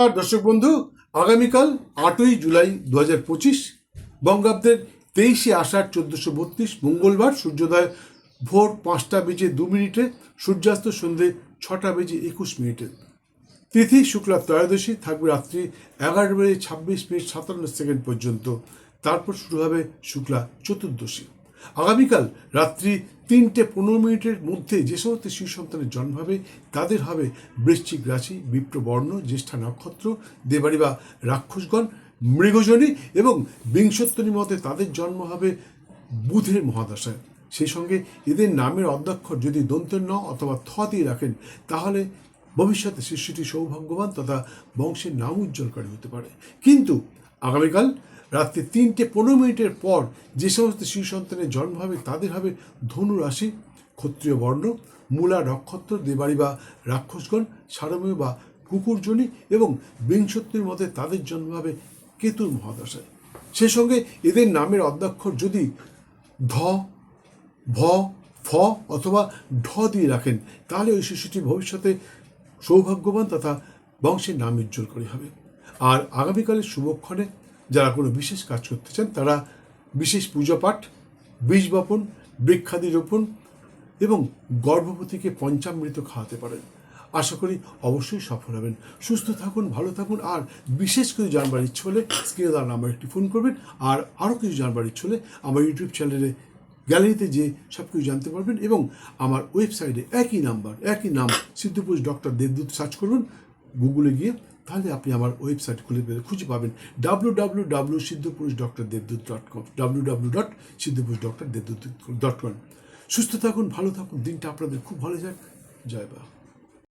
আর দর্শক বন্ধু, আগামীকাল আটই জুলাই দু হাজার পঁচিশ, বঙ্গাব্দের তেইশে আষাঢ় চোদ্দোশো বত্রিশ, মঙ্গলবার সূর্যোদয় ভোর পাঁচটা বেজে দু মিনিটে, সূর্যাস্ত সন্ধে ছটা বেজে একুশ মিনিটে। তিথি, শুক্লা, ত্রয়োদশী থাকবে রাত্রি এগারো বেজে ছাব্বিশ মিনিট সাতান্ন সেকেন্ড পর্যন্ত। তারপর শুরু হবে শুক্লা চতুর্দশী। আগামীকাল রাত্রি তিনটে পনেরো মিনিটের মধ্যে যে সমস্ত শিশু সন্তানের জন্ম হবে, তাদের হবে বৃশ্চিক রাশি, বিপ্রবর্ণ, জ্যেষ্ঠা নক্ষত্র দেবাড়ি বা রাক্ষসগণ, মৃগজনী এবং বিংশোত্তরী মতে তাদের জন্ম হবে বুধের মহাদশায়। সেই সঙ্গে এদের নামের অধ্যক্ষর যদি দন্তের ন অথবা থ দিয়ে রাখেন, তাহলে ভবিষ্যতে শিশুটি সৌভাগ্যবান তথা বংশের নাম উজ্জ্বলকারী হতে পারে। কিন্তু আগামীকাল রাত্রি তিনটে পনেরো মিনিটের পর যে সমস্ত শিশু সন্তানের জন্ম হবে, তাদের হবে ধনু রাশি, ক্ষত্রিয় বর্ণ, মূলা নক্ষত্র দেবাড়ি বা রাক্ষসগণ, সারমেয় বা কুকুরজনী এবং বিংশত্তর মতে তাদের জন্ম হবে কেতুর মহাদশায়। সে সঙ্গে এদের নামের অধ্যক্ষর যদি ধ, ভ, ফ অথবা ঢ দিয়ে রাখেন, তাহলে ওই শিশুটি ভবিষ্যতে সৌভাগ্যবান তথা বংশের নাম উজ্জ্বল করে হবে। আর আগামীকালের শুভক্ষণে যারা কোনো বিশেষ কাজ করতে চান, তারা বিশেষ পূজা পাঠ, বীজ বপন, বৃক্ষাদি রোপণ এবং গর্ভবতীকে পঞ্চামৃত খাওয়াতে পারেন। আশা করি অবশ্যই সফল হবেন। সুস্থ থাকুন, ভালো থাকুন, আর বিশেষ কিছু জানবার ইচ্ছে হলে স্ক্রিনে দেওয়ার নাম্বার একটি ফোন করবেন, আর আরও কিছু জানবার ইচ্ছে হলে আমার ইউটিউব চ্যানেলে গ্যালারিতে যে সব কিছু জানতে পারবেন এবং আমার ওয়েবসাইটে একই নাম্বার, একই নাম, সিদ্ধপুরুষ ডক্টর দেবদূত সার্চ করুন, গুগলে গিয়ে তাহলে আপনি আমার ওয়েবসাইট খুলে পেলে খুঁজে পাবেন W W W Siddhapurush doctor Debdoot dot com W W dot Siddhapurush doctor Debdoot dot com সুস্থ থাকুন, ভালো থাকুন, দিনটা আপনাদের খুব ভালো যাক। জয় বা